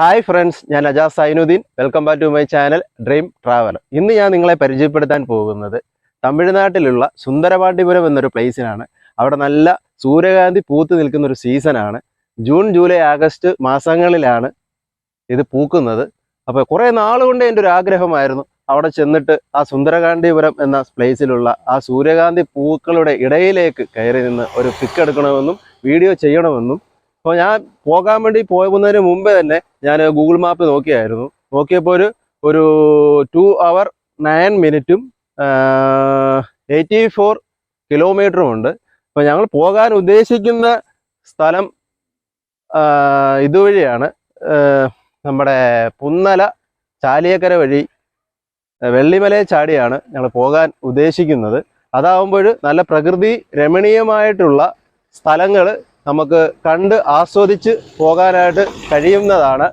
Hi friends ഞാൻ Ajaz Zainudheen. Welcome back to my channel dream traveller ഇന്ന് ഞാൻ നിങ്ങളെ പരിചയപ്പെടുത്താൻ പോകുന്നത് തമിഴ്നാട്ടിലുള്ള സുന്ദരപാണ്ഡിപുരം എന്നൊരു പ്ലേസിനാണ് അവിടെ നല്ല സൂര്യകാന്തി പൂത്ത് നിൽക്കുന്ന ഒരു സീസണാണ് ജൂൺ ജൂലൈ ആഗസ്റ്റ് മാസങ്ങളിലാണ് ഇത് പൂക്കുന്നത്. അപ്പോൾ കുറേ നാൾ കൊണ്ട് എന്റെ ഒരു ആഗ്രഹമായിരുന്നു അവിടെ ചെന്നിട്ട് ആ സുന്ദരകാന്തിപുരം എന്ന പ്ലേസിലുള്ള ആ സൂര്യകാന്തി പൂക്കളുടെ ഇടയിലേക്ക് കയറി നിന്ന് ഒരു പിക്ക് എടുക്കണമെന്നും വീഡിയോ ചെയ്യണമെന്നും അപ്പോൾ ഞാൻ പോകാൻ വേണ്ടി പോകുന്നതിന് മുമ്പേ തന്നെ ഞാൻ ഗൂഗിൾ മാപ്പ് നോക്കിയായിരുന്നു. നോക്കിയപ്പോൾ ഒരു ഒരു ടു അവർ നയൻ മിനിറ്റും എയ്റ്റി ഫോർ കിലോമീറ്ററും ഉണ്ട്. അപ്പോൾ ഞങ്ങൾ പോകാൻ ഉദ്ദേശിക്കുന്ന സ്ഥലം ഇതുവഴിയാണ്. നമ്മുടെ പുന്നല ചാലിയക്കര വഴി വെള്ളിമല ചാടിയാണ് ഞങ്ങൾ പോകാൻ ഉദ്ദേശിക്കുന്നത്. അതാവുമ്പോൾ നല്ല പ്രകൃതി രമണീയമായിട്ടുള്ള സ്ഥലങ്ങൾ നമുക്ക് കണ്ട് ആസ്വദിച്ച് പോകാനായിട്ട് കഴിയുന്നതാണ്.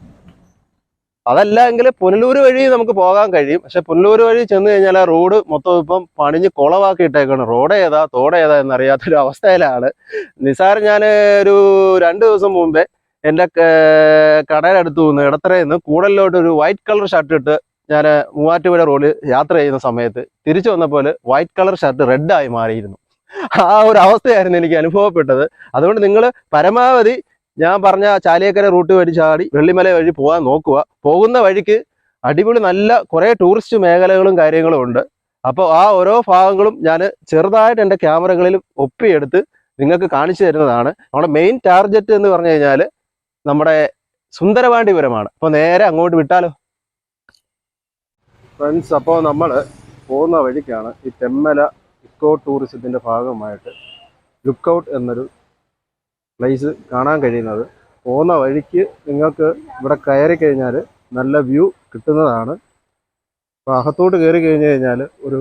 അതല്ല എങ്കിൽ പുനലൂർ വഴി നമുക്ക് പോകാൻ കഴിയും. പക്ഷെ പുനലൂർ വഴി ചെന്ന് കഴിഞ്ഞാൽ ആ റോഡ് മൊത്തം ഇപ്പം പണിഞ്ഞ് കുളവാക്കിയിട്ടേക്കാണ് റോഡ് ഏതാ തോട് ഏതാ എന്നറിയാത്തൊരു അവസ്ഥയിലാണ്. നിസാരം ഞാൻ ഒരു രണ്ട് ദിവസം മുമ്പേ എന്റെ കടയുടെ അടുത്ത് നിന്ന് ഇടത്തറയിൽ നിന്ന് കൂടലിലോട്ട് ഒരു വൈറ്റ് കളർ ഷർട്ട് ഇട്ട് ഞാൻ മൂവാറ്റുപുഴ റോഡിൽ യാത്ര ചെയ്യുന്ന സമയത്ത് തിരിച്ചു വന്നപ്പോൾ വൈറ്റ് കളർ ഷർട്ട് റെഡായി മാറിയിരുന്നു. ആ ഒരു അവസ്ഥയായിരുന്നു എനിക്ക് അനുഭവപ്പെട്ടത്. അതുകൊണ്ട് നിങ്ങൾ പരമാവധി ഞാൻ പറഞ്ഞ ചാലിയക്കര റൂട്ട് വഴി ചാടി വെള്ളിമല വഴി പോകാൻ നോക്കുക. പോകുന്ന വഴിക്ക് അടിപൊളി നല്ല കുറേ ടൂറിസ്റ്റ് മേഖലകളും കാര്യങ്ങളും ഉണ്ട്. അപ്പോൾ ആ ഓരോ ഭാഗങ്ങളും ഞാൻ ചെറുതായിട്ട് എന്റെ ക്യാമറകളിൽ ഒപ്പിയെടുത്ത് നിങ്ങൾക്ക് കാണിച്ചു തരുന്നതാണ്. നമ്മുടെ മെയിൻ ടാർഗറ്റ് എന്ന് പറഞ്ഞു കഴിഞ്ഞാൽ നമ്മുടെ സുന്ദരപാണ്ഡിപുരമാണ് അപ്പോൾ നേരെ അങ്ങോട്ട് വിട്ടാലോ? ഫ്രണ്ട്സ് അപ്പോൾ നമ്മൾ പോകുന്ന വഴിക്കാണ് ഈ തെമ്മല ഇക്കോ ടൂറിസത്തിന്റെ ഭാഗമായിട്ട് ലുക്കൗട്ട് എന്നൊരു പ്ലേസ് കാണാൻ കഴിയുന്നത്. പോകുന്ന വഴിക്ക് നിങ്ങൾക്ക് ഇവിടെ കയറി കഴിഞ്ഞാൽ നല്ല വ്യൂ കിട്ടുന്നതാണ്. അപ്പോൾ അകത്തോട്ട് കയറി കഴിഞ്ഞ് കഴിഞ്ഞാൽ ഒരു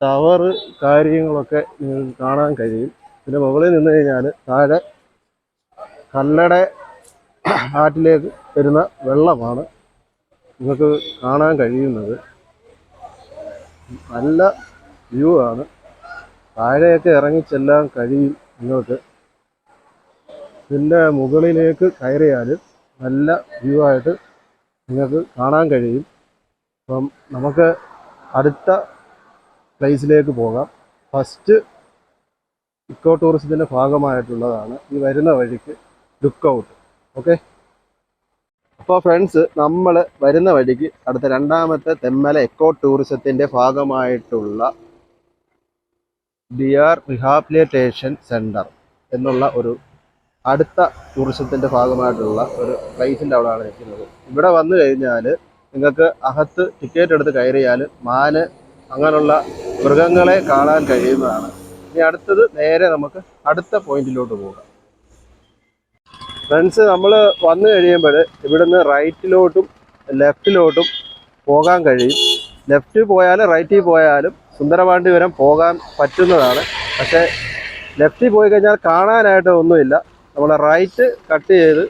ടവർ കാര്യങ്ങളൊക്കെ നിങ്ങൾക്ക് കാണാൻ കഴിയും. പിന്നെ മുകളിൽ നിന്ന് കഴിഞ്ഞാൽ താഴെ കല്ലട ആറ്റിലേക്ക് വരുന്ന വെള്ളമാണ് നിങ്ങൾക്ക് കാണാൻ കഴിയുന്നത്. നല്ല വ്യൂ ആണ്. താഴെയൊക്കെ ഇറങ്ങി ചെല്ലാൻ കഴിയും ഇങ്ങോട്ട്. പിന്നെ മുകളിലേക്ക് കയറിയാൽ നല്ല വ്യൂ ആയിട്ട് നിങ്ങൾക്ക് കാണാൻ കഴിയും. അപ്പം നമുക്ക് അടുത്ത പ്ലേസിലേക്ക് പോകാം. ഫസ്റ്റ് ഇക്കോ ടൂറിസത്തിന്റെ ഭാഗമായിട്ടുള്ളതാണ് ഈ വരുന്ന വഴിക്ക് ലുക്ക് ഔട്ട് ഓക്കെ അപ്പോൾ ഫ്രണ്ട്സ് നമ്മൾ വരുന്ന വഴിക്ക് അടുത്ത രണ്ടാമത്തെ തെമ്മല എക്കോ ടൂറിസത്തിന്റെ ഭാഗമായിട്ടുള്ള ഡിയാർ റിഹാബിലിറ്റേഷൻ സെന്റർ എന്നുള്ള ഒരു അടുത്ത ടൂറിസത്തിന്റെ ഭാഗമായിട്ടുള്ള ഒരു പ്ലേസിന്റെ അവിടെയാണ് നിൽക്കുന്നത്. ഇവിടെ വന്നു കഴിഞ്ഞാൽ നിങ്ങൾക്ക് അകത്ത് ടിക്കറ്റ് എടുത്ത് കയറിയാൽ മാന് അങ്ങനെയുള്ള മൃഗങ്ങളെ കാണാൻ കഴിയുന്നതാണ്. ഇനി അടുത്തത് നേരെ നമുക്ക് അടുത്ത പോയിന്റിലോട്ട് പോകാം. ഫ്രണ്ട്സ് നമ്മൾ വന്നു കഴിയുമ്പോൾ ഇവിടുന്ന് റൈറ്റിലോട്ടും ലെഫ്റ്റിലോട്ടും പോകാൻ കഴിയും. ലെഫ്റ്റ് പോയാലും റൈറ്റിൽ പോയാലും സുന്ദരപാണ്ഡിപുരം പോകാൻ പറ്റുന്നതാണ്. പക്ഷേ ലെഫ്റ്റിൽ പോയി കഴിഞ്ഞാൽ കാണാനായിട്ട് ഒന്നുമില്ല. നമ്മൾ റൈറ്റ് കട്ട് ചെയ്ത്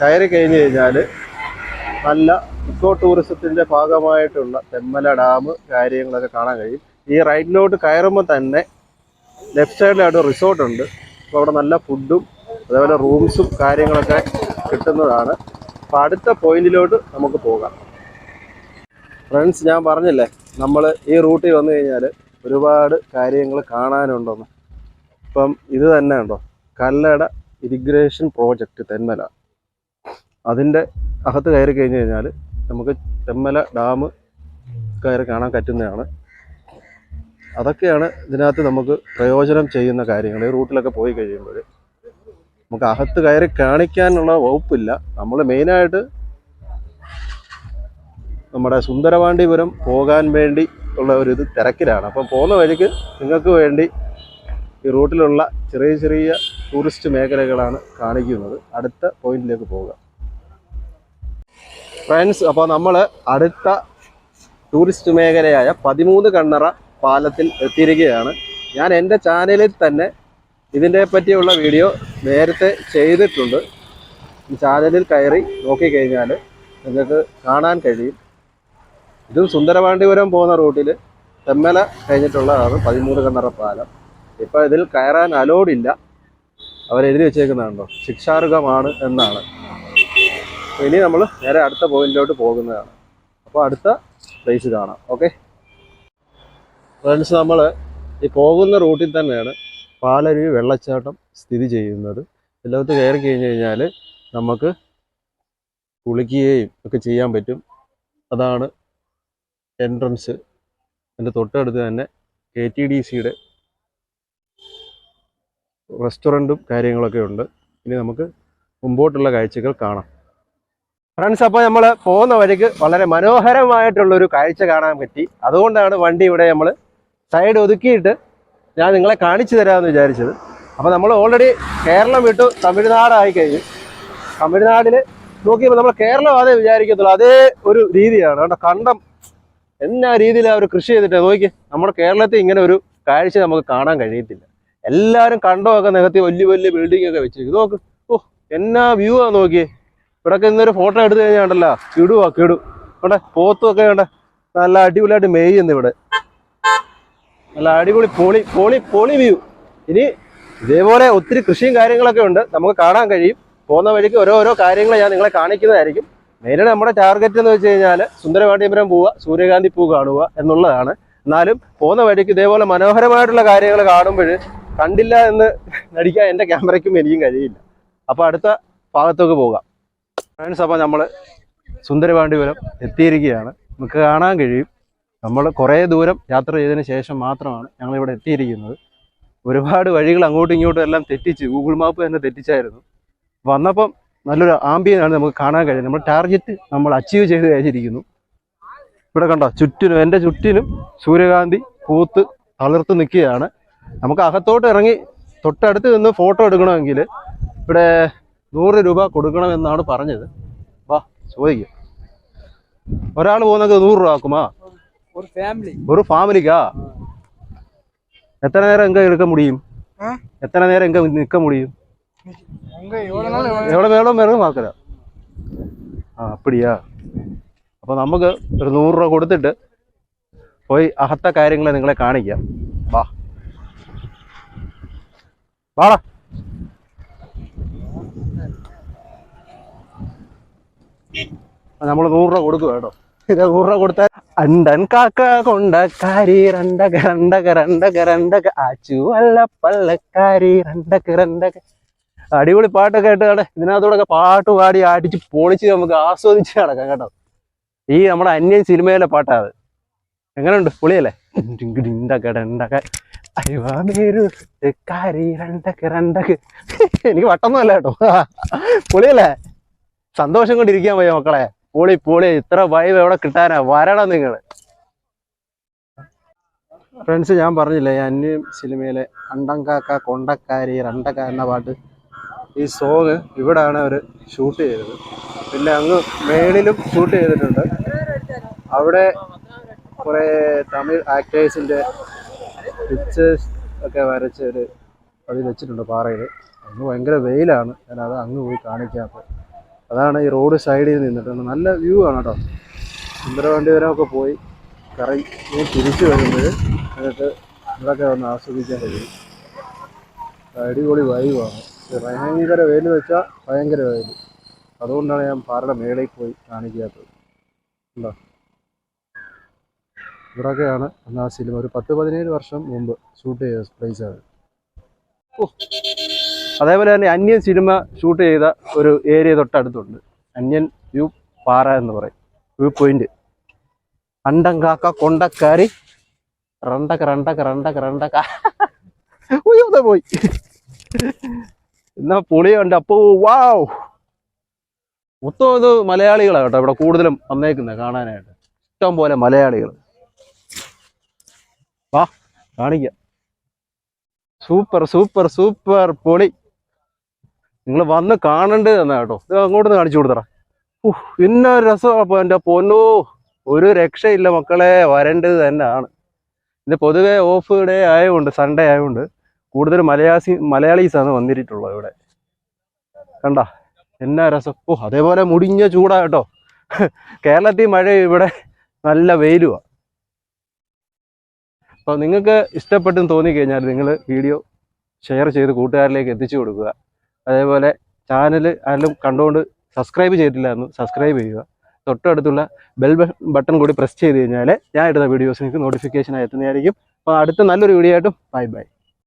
കയറി കഴിഞ്ഞ് കഴിഞ്ഞാൽ നല്ല ഇക്കോ ടൂറിസത്തിന്റെ ഭാഗമായിട്ടുള്ള തെമ്മല ഡാം കാര്യങ്ങളൊക്കെ കാണാൻ കഴിയും. ഈ റൈറ്റിലോട്ട് കയറുമ്പോൾ തന്നെ ലെഫ്റ്റ് സൈഡിലായിട്ട് റിസോർട്ടുണ്ട് അപ്പോൾ അവിടെ നല്ല ഫുഡും അതേപോലെ റൂംസും കാര്യങ്ങളൊക്കെ കിട്ടുന്നതാണ്. അപ്പോൾ അടുത്ത പോയിന്റിലോട്ട് നമുക്ക് പോകാം. ഫ്രണ്ട്സ് ഞാൻ പറഞ്ഞില്ലേ നമ്മൾ ഈ റൂട്ടിൽ വന്നു കഴിഞ്ഞാൽ ഒരുപാട് കാര്യങ്ങൾ കാണാനുണ്ടെന്ന്. ഇപ്പം ഇത് തന്നെ ഉണ്ടോ? Kallada irrigation project Thenmala. അതിന്റെ അകത്ത് കയറി കഴിഞ്ഞ് കഴിഞ്ഞാൽ നമുക്ക് തെന്മല ഡാം കയറി കാണാൻ പറ്റുന്നതാണ്. അതൊക്കെയാണ് ഇതിനകത്ത് നമുക്ക് പ്രയോജനം ചെയ്യുന്ന കാര്യങ്ങൾ ഈ റൂട്ടിലൊക്കെ പോയി കഴിയുമ്പോൾ നമുക്ക് അകത്ത് കയറി കാണിക്കാനുള്ള വകുപ്പില്ല. നമ്മൾ മെയിനായിട്ട് നമ്മുടെ സുന്ദരവാണ്ടിപുരം പോകാൻ വേണ്ടി ഉള്ള ഒരു ഇത് തിരക്കിലാണ്. അപ്പം പോകുന്ന വഴിക്ക് നിങ്ങൾക്ക് വേണ്ടി ഈ റൂട്ടിലുള്ള ചെറിയ ചെറിയ ടൂറിസ്റ്റ് മേഖലകളാണ് കാണിക്കുന്നത്. അടുത്ത പോയിന്റിലേക്ക് പോകാം ഫ്രണ്ട്സ് അപ്പോൾ നമ്മൾ അടുത്ത ടൂറിസ്റ്റ് മേഖലയായ പതിമൂന്ന് കണ്ണറ പാലത്തിൽ എത്തിയിരിക്കുകയാണ്. ഞാൻ എന്റെ ചാനലിൽ തന്നെ ഇതിനെ പറ്റിയുള്ള വീഡിയോ നേരത്തെ ചെയ്തിട്ടുണ്ട്. ചാനലിൽ കയറി നോക്കിക്കഴിഞ്ഞാൽ നിങ്ങൾക്ക് കാണാൻ കഴിയും. ഇതും സുന്ദരപാണ്ഡിപുരം പോകുന്ന റൂട്ടിൽ തെമ്മല കഴിഞ്ഞിട്ടുള്ളതാണ് പതിമൂന്ന് കണ്ണറ പാലം. ഇപ്പോൾ ഇതിൽ കയറാൻ അലോഡില്ല അവരെഴുതി വെച്ചേക്കുന്നതാണല്ലോ. ശിക്ഷാർഹമാണ് എന്നാണ്. ഇനി നമ്മൾ നേരെ അടുത്ത പോയിന്റിലോട്ട് പോകുന്നതാണ്. അപ്പോൾ അടുത്ത പ്ലേസ് കാണാം. ഓക്കെ ഫ്രണ്ട്സ് നമ്മൾ ഈ പോകുന്ന റൂട്ടിൽ തന്നെയാണ് പാലരുവി വെള്ളച്ചാട്ടം സ്ഥിതി ചെയ്യുന്നത്. എല്ലാത്ത് കയറി കഴിഞ്ഞ് കഴിഞ്ഞാൽ നമുക്ക് കുളിക്കുകയും ഒക്കെ ചെയ്യാൻ പറ്റും. അതാണ് എൻട്രൻസ് എന്റെ തൊട്ടടുത്ത് തന്നെ കെ ടി ഡി സിയുടെ റെസ്റ്റോറന്റും കാര്യങ്ങളൊക്കെ ഉണ്ട്. ഇനി നമുക്ക് മുമ്പോട്ടുള്ള കാഴ്ചകൾ കാണാം. ഫ്രണ്ട്സ് അപ്പോൾ നമ്മൾ പോകുന്ന വഴിക്ക് വളരെ മനോഹരമായിട്ടുള്ളൊരു കാഴ്ച കാണാൻ പറ്റി. അതുകൊണ്ടാണ് വണ്ടി ഇവിടെ നമ്മൾ സൈഡ് ഒതുക്കിയിട്ട് ഞാൻ നിങ്ങളെ കാണിച്ചു തരാമെന്ന് വിചാരിച്ചത്. അപ്പോൾ നമ്മൾ ഓൾറെഡി കേരളം വിട്ടു തമിഴ്നാടായി കഴിഞ്ഞു. തമിഴ്നാട്ടിൽ നോക്കിയപ്പോൾ നമ്മൾ കേരളം അതേ വിചാരിക്കത്തുള്ളൂ. അതേ ഒരു രീതിയാണ്. കേട്ടോ കണ്ടം എന്നാ രീതിയിൽ അവർ കൃഷി ചെയ്തിട്ട്? നോക്കി നമ്മുടെ കേരളത്തിൽ ഇങ്ങനെ ഒരു കാഴ്ച നമുക്ക് കാണാൻ കഴിയത്തില്ല. എല്ലാവരും കണ്ടമൊക്കെ നികത്തി വലിയ വലിയ ബിൽഡിംഗ് ഒക്കെ വെച്ചിരിക്കും നോക്ക്. ഓ എന്നാ വ്യൂ ആ നോക്കിയേ. ഇവിടൊക്കെ ഇന്നൊരു ഫോട്ടോ എടുത്തു കഴിഞ്ഞാൽ ഉണ്ടല്ലോ കിടുവാ കിടു. ഇവിടെ പോത്തും ഒക്കെ ഉണ്ട് നല്ല അടിപൊളിയായിട്ട് മേയുന്നു ഇവിടെ. നല്ല അടിപൊളി പോളി പോളി പോളി വ്യൂ ഇനി ഇതേപോലെ ഒത്തിരി കൃഷിയും കാര്യങ്ങളൊക്കെ ഉണ്ട്. നമുക്ക് കാണാൻ കഴിയും. പോകുന്ന വഴിക്ക് ഓരോരോ കാര്യങ്ങൾ ഞാൻ നിങ്ങളെ കാണിക്കുന്നതായിരിക്കും. മെയിനായിട്ട് നമ്മുടെ ടാർഗറ്റ് എന്ന് വെച്ച് കഴിഞ്ഞാൽ സുന്ദരവാണ്ടിപുരം പോവുക സൂര്യകാന്തി പൂ കാണുക എന്നുള്ളതാണ്. എന്നാലും പോകുന്ന വഴിക്ക് ഇതേപോലെ മനോഹരമായിട്ടുള്ള കാര്യങ്ങൾ കാണുമ്പോൾ കണ്ടില്ല എന്ന് നടിക്കാൻ എന്റെ ക്യാമറയ്ക്കും എനിക്കും കഴിയില്ല. അപ്പോൾ അടുത്ത ഭാഗത്തേക്ക് പോകാം. ഫ്രണ്ട്സ് അപ്പോൾ നമ്മൾ സുന്ദരവാണ്ടിപുരം എത്തിയിരിക്കുകയാണ്. നമുക്ക് കാണാൻ കഴിയും. നമ്മൾ കുറേ ദൂരം യാത്ര ചെയ്തതിന് ശേഷം മാത്രമാണ് ഞങ്ങൾ ഇവിടെ എത്തിയിരിക്കുന്നത്. ഒരുപാട് വഴികൾ അങ്ങോട്ടും ഇങ്ങോട്ടും എല്ലാം തെറ്റിച്ച് ഗൂഗിൾ മാപ്പ് തന്നെ തെറ്റിച്ചായിരുന്നു. വന്നപ്പം നല്ലൊരു ആംബിയനാണ് നമുക്ക് കാണാൻ കഴിയുന്നത്. നമ്മൾ ടാർഗറ്റ് നമ്മൾ അച്ചീവ് ചെയ്ത് കഴിഞ്ഞിരിക്കുന്നു. ഇവിടെ കണ്ടോ ചുറ്റിനും എന്റെ ചുറ്റിനും സൂര്യകാന്തി പൂത്ത് തളിർത്ത് നിൽക്കുകയാണ്. നമുക്ക് അകത്തോട്ട് ഇറങ്ങി തൊട്ടടുത്ത് നിന്ന് ഫോട്ടോ എടുക്കണമെങ്കിൽ ഇവിടെ നൂറ് രൂപ കൊടുക്കണമെന്നാണ് പറഞ്ഞത്. വാ ചോദിക്കുക ഒരാൾ പോകുന്നത് നൂറ് രൂപ ആക്കുമാ? ஒரு ஃபேமிலி ஒரு ஃபேமிலிக்கா எத்தனை நேரம் எங்க இருக்க முடியும் ஆ? எத்தனை நேரம் எங்க நிற்க முடியும் அங்க எவ்வளவு நாள் எவ்வளவு- എവിടെ വേണം വേണം നോക്കല ആ അപ്പടിയാ അപ്പൊ നമുക്ക് ഒരു നൂറ് രൂപ കൊടുത്തിട്ട് പോയി അകത്തെ കാര്യങ്ങളെ നിങ്ങളെ കാണിക്കാം വാ വാടാ നമ്മൾ നൂറ് രൂപ കൊടുക്കും കേട്ടോ ഇത് നൂറ് രൂപ കൊടുത്താൽ അണ്ടൻ കാക്ക കൊണ്ടക്കാരി രണ്ടക രണ്ടക രണ്ടക രണ്ടക. ആച്ചു അല്ല പള്ളക്കാരി രണ്ടക രണ്ടക. അടിപൊളി പാട്ടൊക്കെ ആയിട്ട് കേട്ടെ ഇതിനകത്തോടൊക്കെ പാട്ട് പാടി അടിച്ച് പൊളിച്ച് നമുക്ക് ആസ്വദിച്ച് നടക്കാം കേട്ടോ. ഈ നമ്മുടെ അന്യൻ സിനിമയിലെ പാട്ടാണ് എങ്ങനെയുണ്ട് പൊളിയല്ലേ? കാരി എനിക്ക് വട്ടൊന്നുമല്ല കേട്ടോ. പൊളിയല്ലേ? സന്തോഷം കൊണ്ടിരിക്കാൻ പോയ മക്കളെ. പൊളി പൊളി. ഇത്ര വൈബ് എവിടെ കിട്ടാനാ? വരണം നിങ്ങൾ ഫ്രണ്ട്സ് ഞാൻ പറഞ്ഞില്ലേ അന്യം സിനിമയിലെ അണ്ടങ്കാക്ക കൊണ്ടക്കാരി രണ്ടക്ക എന്ന പാട്ട് ഈ സോങ് ഇവിടാണ് അവർ ഷൂട്ട് ചെയ്തത്. പിന്നെ അങ്ങ് മേളിലും ഷൂട്ട് ചെയ്തിട്ടുണ്ട്. അവിടെ കുറേ തമിഴ് ആക്ടേഴ്സിന്റെ പിക്ചേഴ്സ് ഒക്കെ വരച്ച് ഒരു അതിൽ വെച്ചിട്ടുണ്ട് പാറയിൽ അന്ന് ഭയങ്കര വെയിലാണ്. ഞാൻ അങ്ങ് പോയി കാണിക്കാത്തത് അതാണ് ഈ റോഡ് സൈഡിൽ നിന്നിട്ടുണ്ട് നല്ല വ്യൂ ആണ് കേട്ടോ. സുന്ദരവണ്ടിപുരമൊക്കെ പോയി കറങ്ങി തിരിച്ചു വരുമ്പോൾ എന്നിട്ട് ഇവിടെയൊക്കെ ഒന്ന് ആസ്വദിക്കാൻ കഴിയും. അടിപൊളി വൈവാണ് ഭയങ്കര വെയിൽ വെച്ചാൽ ഭയങ്കര വെയിൽ. അതുകൊണ്ടാണ് ഞാൻ പാറയുടെ മേളിൽ പോയി കാണിക്കാത്തത്. ഉണ്ടോ? ഇവിടെയൊക്കെയാണ് അന്ന് ആ സിനിമ ഒരു പത്ത് പതിനേഴ് വർഷം മുമ്പ് ഷൂട്ട് ചെയ്ത പ്ലേസാണ് ഓ. അതേപോലെ തന്നെ അന്യൻ സിനിമ ഷൂട്ട് ചെയ്ത ഒരു ഏരിയ തൊട്ടടുത്തുണ്ട്. അന്യൻ വ്യൂ പാറ എന്ന് പറയും. വ്യൂ പോയിന്റ് അണ്ടങ്കാക്ക കൊണ്ടക്കാരി റണ്ടക്ക റണ്ടക്ക റണ്ടക്ക റണ്ടക്ക ഉയ്യോ, ദേ പോയി. എന്നാ പൊളിയുണ്ട് അപ്പോ വാവ്. മൊത്തം ഇത് മലയാളികളാണ് കേട്ടോ ഇവിടെ കൂടുതലും വന്നേക്കുന്നത് കാണാനായിട്ട്. ഇഷ്ടം പോലെ മലയാളികൾ. വാ കാണിക്ക. സൂപ്പർ സൂപ്പർ സൂപ്പർ പൊളി. നിങ്ങൾ വന്ന് കാണേണ്ടത് എന്നാ കേട്ടോ. ഇത് അങ്ങോട്ട് നിന്ന് കാണിച്ചു കൊടുത്തറ ഉഹ്, രസം രസമാണ് എന്റെ പൊന്നോ ഒരു രക്ഷയില്ല മക്കളെ വരേണ്ടത് തന്നെയാണ്. ഇത് പൊതുവെ ഓഫ് ഡേ ആയതുകൊണ്ട് സൺഡേ ആയതുകൊണ്ട് കൂടുതൽ മലയാസി മലയാളീസാണ് വന്നിട്ടുള്ളത് ഇവിടെ. കണ്ട? എന്നാ രസം. ഓ അതേപോലെ മുടിഞ്ഞ ചൂടാ കേട്ടോ. കേരളത്തിൽ മഴ ഇവിടെ നല്ല വെയിലുമാണ് അപ്പോൾ നിങ്ങൾക്ക് ഇഷ്ടപ്പെട്ടെന്ന് തോന്നിക്കഴിഞ്ഞാൽ നിങ്ങൾ വീഡിയോ ഷെയർ ചെയ്ത് കൂട്ടുകാരിലേക്ക് എത്തിച്ചു കൊടുക്കുക. അതേപോലെ ചാനൽ ആരും കണ്ടുകൊണ്ട് സബ്സ്ക്രൈബ് ചെയ്തിട്ടില്ലായിരുന്നു സബ്സ്ക്രൈബ് ചെയ്യുക. തൊട്ടടുത്തുള്ള ബെൽ ബട്ടൺ കൂടി പ്രസ് ചെയ്ത് കഴിഞ്ഞാൽ ഞാൻ ഇടുന്ന വീഡിയോസ് നിങ്ങൾക്ക് നോട്ടിഫിക്കേഷൻ എത്തുന്നതായിരിക്കും. അപ്പോൾ അടുത്ത നല്ലൊരു വീഡിയോ ആയിട്ടും ബൈ ബൈ